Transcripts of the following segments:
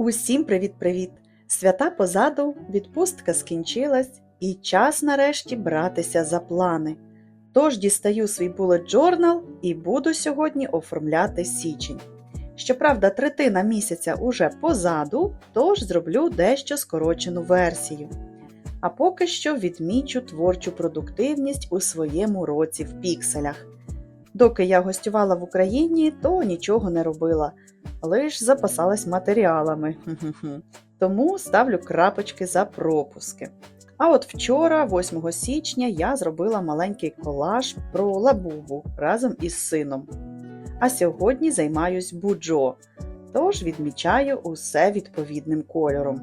Усім привіт-привіт! Свята позаду, відпустка скінчилась, і час нарешті братися за плани. Тож дістаю свій bullet journal і буду сьогодні оформляти січень. Щоправда, третина місяця уже позаду, тож зроблю дещо скорочену версію. А поки що відмічу творчу продуктивність у своєму році в пікселях. Доки я гостювала в Україні, то нічого не робила, лиш запасалась матеріалами. Тому ставлю крапочки за пропуски. А от вчора, 8 січня, я зробила маленький колаж про лабубу разом із сином. А сьогодні займаюсь буджо, тож відмічаю усе відповідним кольором.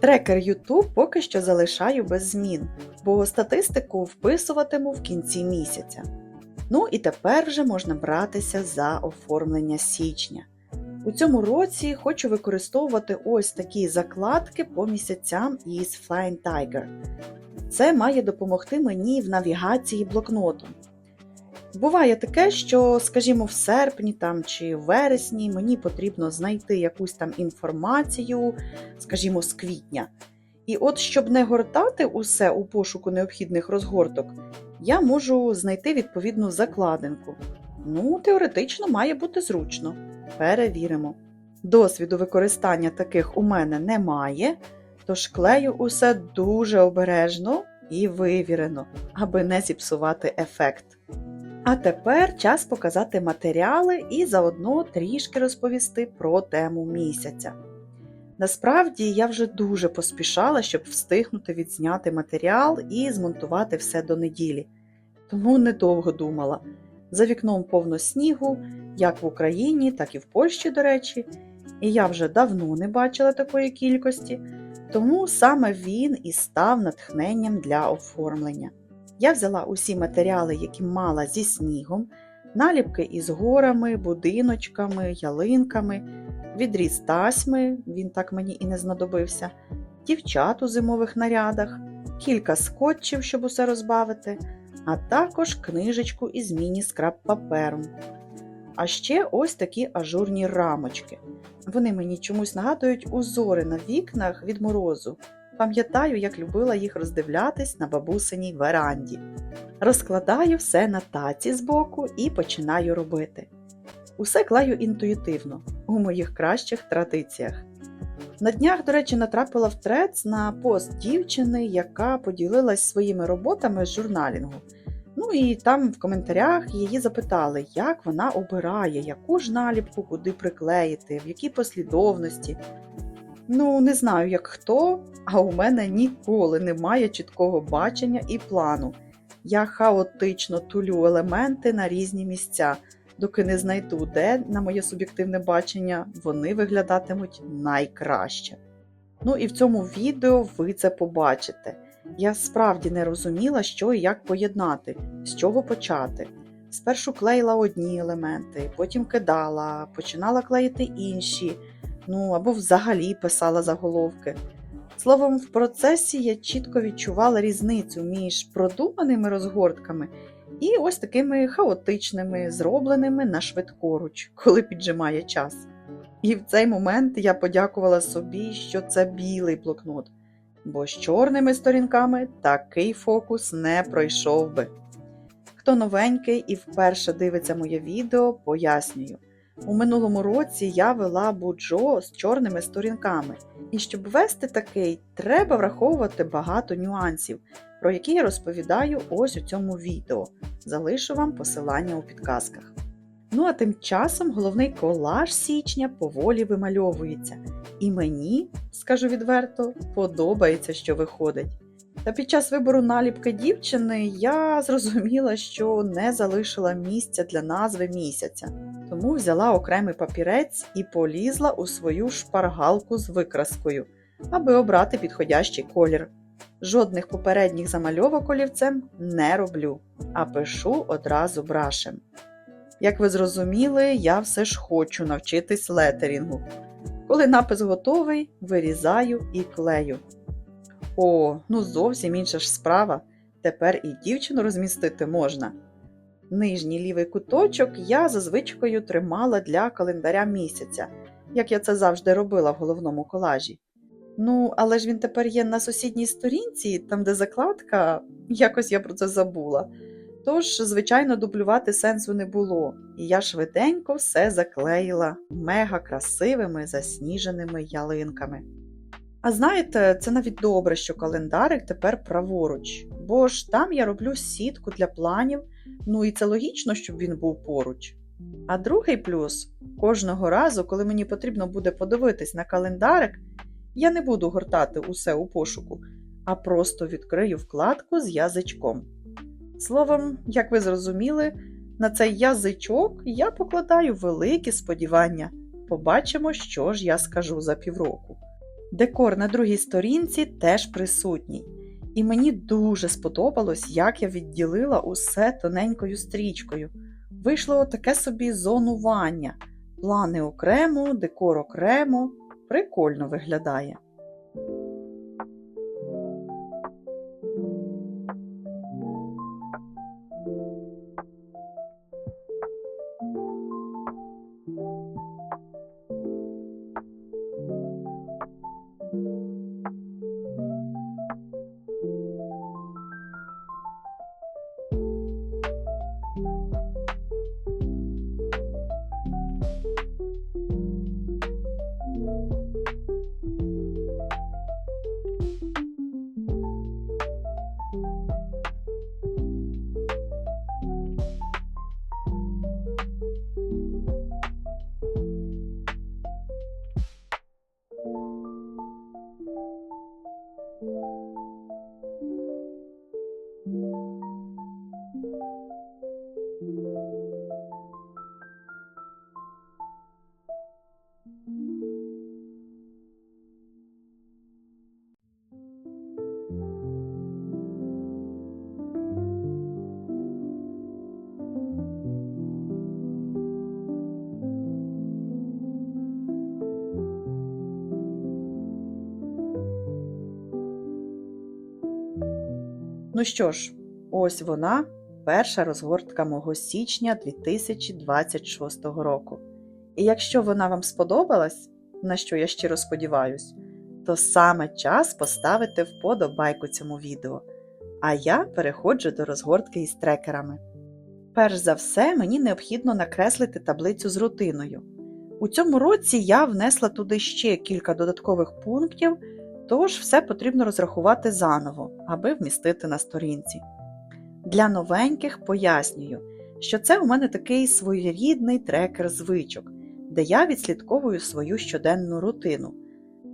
Трекер YouTube поки що залишаю без змін, бо статистику вписуватиму в кінці місяця. Ну і тепер вже можна братися за оформлення січня. У цьому році хочу використовувати ось такі закладки по місяцям із Flying Tiger. Це має допомогти мені в навігації блокнотом. Буває таке, що, скажімо, в серпні там, чи в вересні мені потрібно знайти якусь там інформацію, скажімо, з квітня. І от, щоб не гортати усе у пошуку необхідних розгорток, я можу знайти відповідну закладинку. Ну, теоретично має бути зручно. Перевіримо. Досвіду використання таких у мене немає, тож клею усе дуже обережно і вивірено, аби не зіпсувати ефект. А тепер час показати матеріали і заодно трішки розповісти про тему місяця. Насправді я вже дуже поспішала, щоб встигнути відзняти матеріал і змонтувати все до неділі, тому недовго думала. За вікном повно снігу, як в Україні, так і в Польщі, до речі, і я вже давно не бачила такої кількості, тому саме він і став натхненням для оформлення. Я взяла усі матеріали, які мала зі снігом, наліпки із горами, будиночками, ялинками, відріз тасьми, він так мені і не знадобився, дівчат у зимових нарядах, кілька скотчів, щоб усе розбавити, а також книжечку із міні-скраб папером. А ще ось такі ажурні рамочки. Вони мені чомусь нагадують узори на вікнах від морозу. Пам'ятаю, як любила їх роздивлятись на бабусиній веранді. Розкладаю все на таці збоку і починаю робити. Усе клаю інтуїтивно, у моїх кращих традиціях. На днях, до речі, натрапила в трец на пост дівчини, яка поділилась своїми роботами з журналінгу. Ну і там в коментарях її запитали, як вона обирає, яку ж наліпку куди приклеїти, в якій послідовності. Ну, не знаю, як хто, а у мене ніколи немає чіткого бачення і плану. Я хаотично тулю елементи на різні місця, доки не знайду, де, на моє суб'єктивне бачення, вони виглядатимуть найкраще. Ну і в цьому відео ви це побачите. Я справді не розуміла, що і як поєднати, з чого почати. Спершу клеїла одні елементи, потім кидала, починала клеїти інші, ну або взагалі писала заголовки. Словом, в процесі я чітко відчувала різницю між продуманими розгортками і ось такими хаотичними, зробленими на швидкоруч, коли піджимає час. І в цей момент я подякувала собі, що це білий блокнот, бо з чорними сторінками такий фокус не пройшов би. Хто новенький і вперше дивиться моє відео, пояснюю. У минулому році я вела буджо з чорними сторінками, і щоб вести такий, треба враховувати багато нюансів, про які я розповідаю ось у цьому відео. Залишу вам посилання у підказках. Ну а тим часом головний колаж січня поволі вимальовується, і мені, скажу відверто, подобається, що виходить. Та під час вибору наліпки дівчини я зрозуміла, що не залишила місця для назви місяця, тому взяла окремий папірець і полізла у свою шпаргалку з викраскою, аби обрати підходящий колір. Жодних попередніх замальовок олівцем не роблю, а пишу одразу брашем. Як ви зрозуміли, я все ж хочу навчитись летерінгу. Коли напис готовий, вирізаю і клею. О, ну зовсім інша ж справа. Тепер і дівчину розмістити можна. Нижній лівий куточок я за звичкою тримала для календаря місяця, як я це завжди робила в головному колажі. Ну, але ж він тепер є на сусідній сторінці, там де закладка, якось я про це забула. Тож, звичайно, дублювати сенсу не було, і я швиденько все заклеїла мега красивими засніженими ялинками. А знаєте, це навіть добре, що календарик тепер праворуч, бо ж там я роблю сітку для планів, ну і це логічно, щоб він був поруч. А другий плюс кожного разу, коли мені потрібно буде подивитись на календарик, я не буду гортати усе у пошуку, а просто відкрию вкладку з язичком. Словом, як ви зрозуміли, на цей язичок я покладаю великі сподівання. Побачимо, що ж я скажу за півроку. Декор на другій сторінці теж присутній, і мені дуже сподобалось, як я відділила усе тоненькою стрічкою. Вийшло таке собі зонування. Плани окремо, декор окремо, прикольно виглядає. Ну що ж, ось вона, перша розгортка мого січня 2026 року. І якщо вона вам сподобалась, на що я щиро сподіваюсь, то саме час поставити вподобайку цьому відео. А я переходжу до розгортки із трекерами. Перш за все, мені необхідно накреслити таблицю з рутиною. У цьому році я внесла туди ще кілька додаткових пунктів, тож все потрібно розрахувати заново, аби вмістити на сторінці. Для новеньких пояснюю, що це у мене такий своєрідний трекер звичок, де я відслідковую свою щоденну рутину.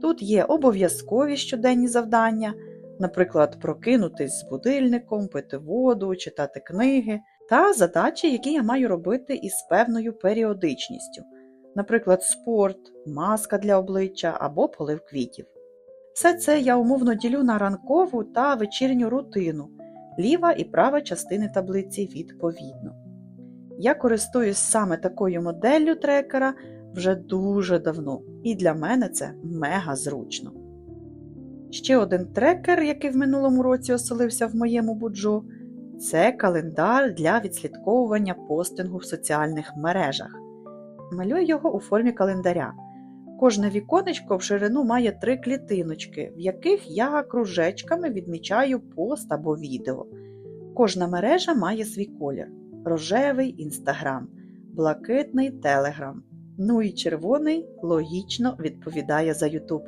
Тут є обов'язкові щоденні завдання, наприклад, прокинутись з будильником, пити воду, читати книги, та задачі, які я маю робити із певною періодичністю, наприклад, спорт, маска для обличчя або полив квітів. Все це я умовно ділю на ранкову та вечірню рутину, ліва і права частини таблиці відповідно. Я користуюсь саме такою моделлю трекера вже дуже давно, і для мене це мега зручно. Ще один трекер, який в минулому році оселився в моєму буджо, це календар для відслідковування постингу в соціальних мережах. Малюю його у формі календаря. Кожне віконечко в ширину має три клітиночки, в яких я кружечками відмічаю пост або відео. Кожна мережа має свій колір: рожевий інстаграм, блакитний телеграм. Ну і червоний логічно відповідає за Ютуб.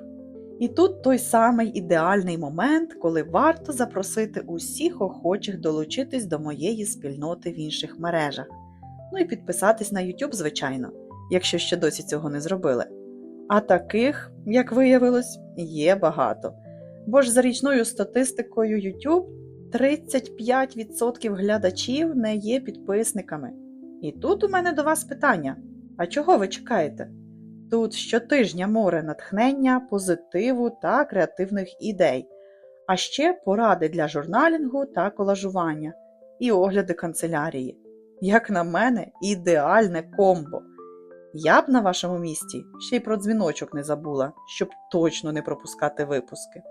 І тут той самий ідеальний момент, коли варто запросити усіх охочих долучитись до моєї спільноти в інших мережах. Ну і підписатись на YouTube, звичайно, якщо ще досі цього не зробили. А таких, як виявилось, є багато. Бо ж за річною статистикою YouTube 35% глядачів не є підписниками. І тут у мене до вас питання: а чого ви чекаєте? Тут щотижня море натхнення, позитиву та креативних ідей, а ще поради для журналінгу та колажування і огляди канцелярії. Як на мене, ідеальне комбо. Я б на вашому місці ще й про дзвіночок не забула, щоб точно не пропускати випуски.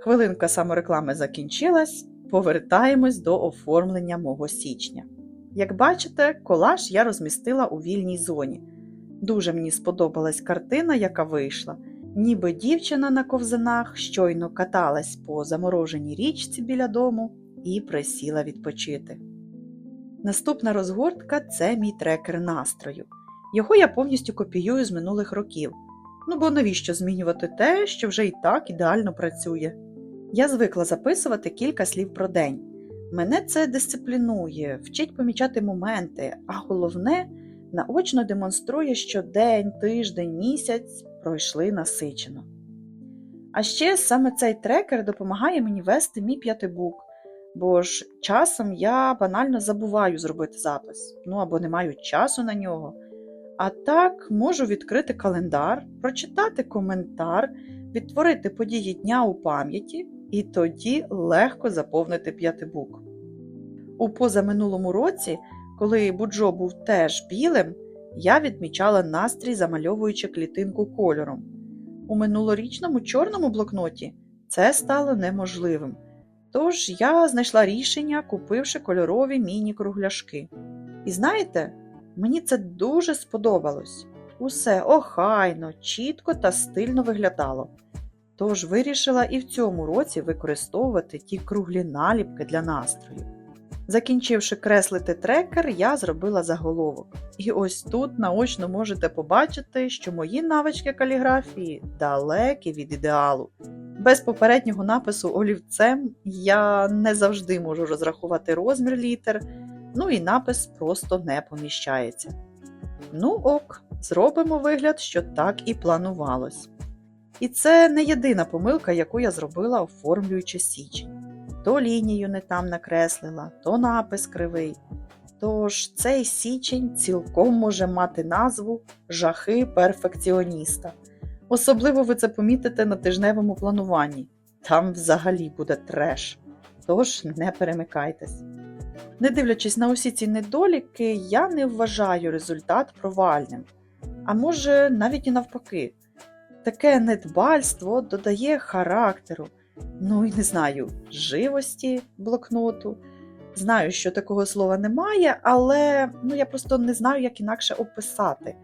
Хвилинка самореклами закінчилась, повертаємось до оформлення мого січня. Як бачите, колаж я розмістила у вільній зоні. Дуже мені сподобалась картина, яка вийшла. Ніби дівчина на ковзанах щойно каталась по замороженій річці біля дому і присіла відпочити. Наступна розгортка це мій трекер настрою. Його я повністю копіюю з минулих років. Ну бо навіщо змінювати те, що вже і так ідеально працює? Я звикла записувати кілька слів про день. Мене це дисциплінує, вчить помічати моменти, а головне, наочно демонструє, що день, тиждень, місяць пройшли насичено. А ще саме цей трекер допомагає мені вести мій п'ятибук, бо ж часом я банально забуваю зробити запис, ну або не маю часу на нього. А так можу відкрити календар, прочитати коментар, відтворити події дня у пам'яті і тоді легко заповнити п'ятибук. У позаминулому році, коли Буджо був теж білим, я відмічала настрій, замальовуючи клітинку кольором. У минулорічному чорному блокноті це стало неможливим. Тож я знайшла рішення, купивши кольорові міні-кругляшки. І знаєте, мені це дуже сподобалось. Усе охайно, чітко та стильно виглядало. Тож вирішила і в цьому році використовувати ті круглі наліпки для настрою. Закінчивши креслити трекер, я зробила заголовок. І ось тут наочно можете побачити, що мої навички каліграфії далекі від ідеалу. Без попереднього напису олівцем я не завжди можу розрахувати розмір літер, ну і напис просто не поміщається. Ну ок, зробимо вигляд, що так і планувалось. І це не єдина помилка, яку я зробила, оформлюючи січень. То лінію не там накреслила, то напис кривий. Тож цей січень цілком може мати назву Жахи перфекціоніста. Особливо ви це помітите на тижневому плануванні. Там взагалі буде треш. Тож не перемикайтесь. Не дивлячись на усі ці недоліки, я не вважаю результат провальним. А може, навіть і навпаки, таке недбальство додає характеру, ну і не знаю, живості блокноту. Знаю, що такого слова немає, але ну, я просто не знаю, як інакше описати.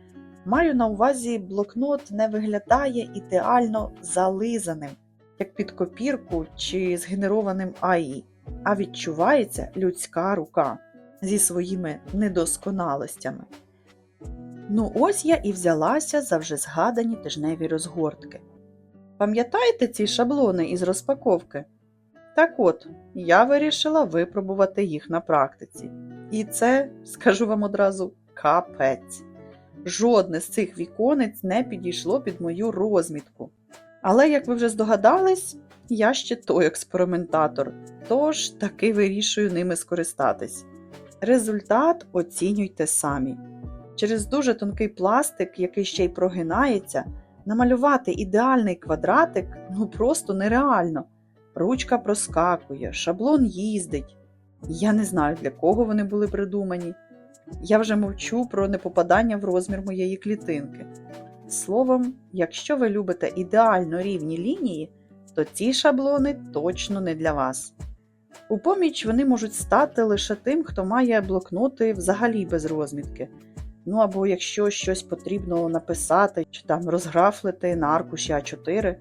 Маю на увазі, блокнот не виглядає ідеально зализаним, як під копірку чи згенерованим АІ, а відчувається людська рука зі своїми недосконалостями. Ну, ось я і взялася за вже згадані тижневі розгортки. Пам'ятаєте ці шаблони із розпаковки? Так от, я вирішила випробувати їх на практиці. І це, скажу вам одразу, капець. Жодне з цих віконець не підійшло під мою розмітку. Але, як ви вже здогадались, я ще той експериментатор, тож таки вирішую ними скористатись. Результат оцінюйте самі. Через дуже тонкий пластик, який ще й прогинається, намалювати ідеальний квадратик ну просто нереально. Ручка проскакує, шаблон їздить. Я не знаю, для кого вони були придумані. Я вже мовчу про непопадання в розмір моєї клітинки. Словом, якщо ви любите ідеально рівні лінії, то ці шаблони точно не для вас. У поміч вони можуть стати лише тим, хто має блокноти взагалі без розмітки. Ну або якщо щось потрібно написати чи там розграфлити на аркуші А4.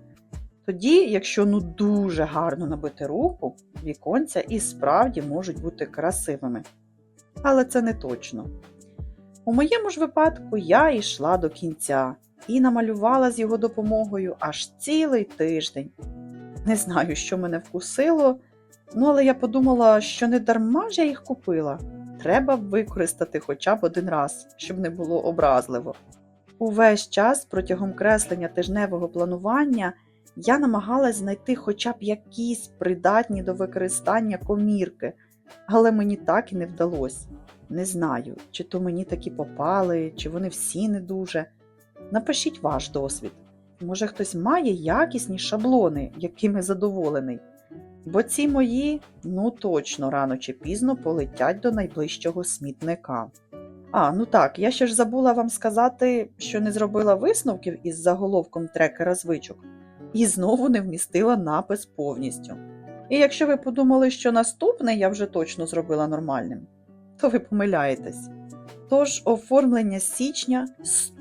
Тоді, якщо ну дуже гарно набити руку, віконця і справді можуть бути красивими. Але це не точно. У моєму ж випадку я йшла до кінця і намалювала з його допомогою аж цілий тиждень. Не знаю, що мене вкусило, ну але я подумала, що не дарма ж я їх купила. Треба використати хоча б один раз, щоб не було образливо. Увесь час протягом креслення тижневого планування я намагалась знайти хоча б якісь придатні до використання комірки, але мені так і не вдалося. Не знаю, чи то мені такі попали, чи вони всі не дуже. Напишіть ваш досвід. Може, хтось має якісні шаблони, якими задоволений. Бо ці мої, ну точно рано чи пізно полетять до найближчого смітника. А, ну так, я ще ж забула вам сказати, що не зробила висновків із заголовком трекера звичок, і знову не вмістила напис повністю. І якщо ви подумали, що наступне я вже точно зробила нормальним, то ви помиляєтесь. Тож оформлення січня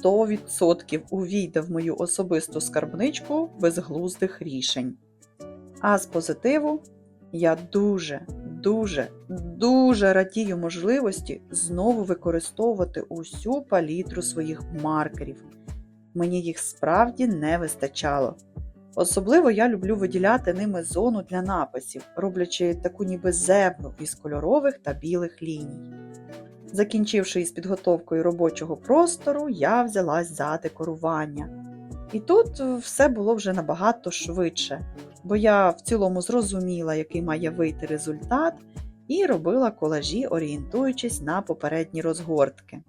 100% увійде в мою особисту скарбничку безглуздих рішень. А з позитиву я дуже, дуже, дуже радію можливості знову використовувати усю палітру своїх маркерів. Мені їх справді не вистачало. Особливо я люблю виділяти ними зону для написів, роблячи таку ніби зебру із кольорових та білих ліній. Закінчивши із підготовкою робочого простору, я взялась за декорування. І тут все було вже набагато швидше, бо я в цілому зрозуміла, який має вийти результат, і робила колажі, орієнтуючись на попередні розгортки.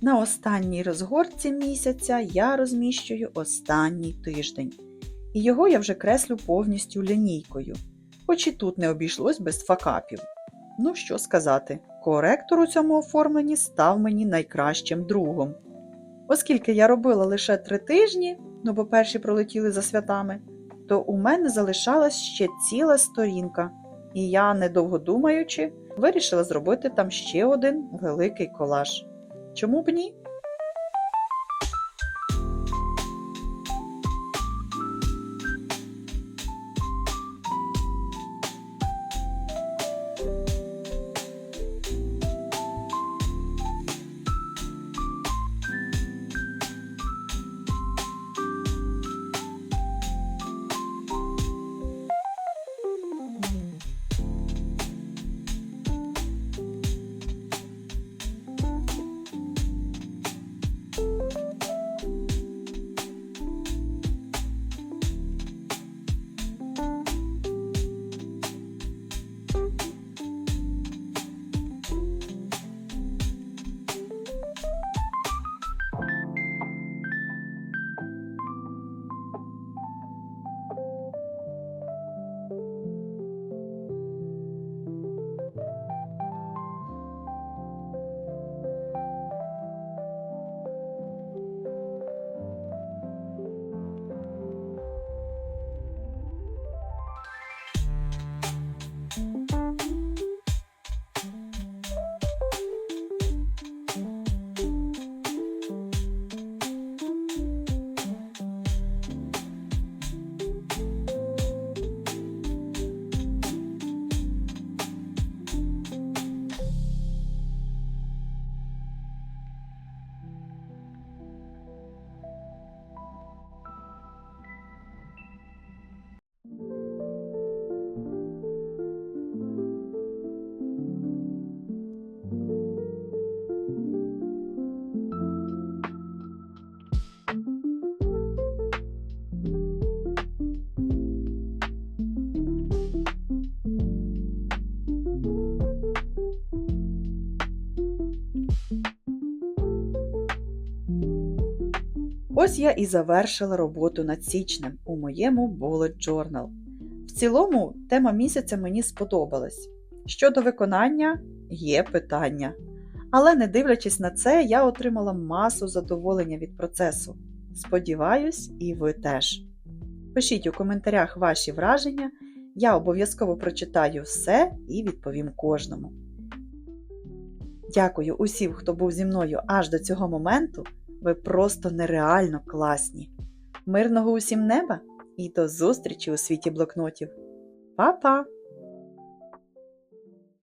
На останній розгортці місяця я розміщую останній тиждень. І його я вже креслю повністю лінійкою, хоч і тут не обійшлось без факапів. Ну що сказати, коректор у цьому оформленні став мені найкращим другом. Оскільки я робила лише три тижні, ну бо перші пролетіли за святами, то у мене залишалась ще ціла сторінка, і я, недовго думаючи, вирішила зробити там ще один великий колаж. Чому б ні? Ось я і завершила роботу над січнем у моєму Bullet Journal. В цілому, тема місяця мені сподобалась. Щодо виконання, є питання. Але не дивлячись на це, я отримала масу задоволення від процесу. Сподіваюсь, і ви теж. Пишіть у коментарях ваші враження, я обов'язково прочитаю все і відповім кожному. Дякую усім, хто був зі мною аж до цього моменту. Ви просто нереально класні. Мирного усім неба і до зустрічі у світі блокнотів. Па-па!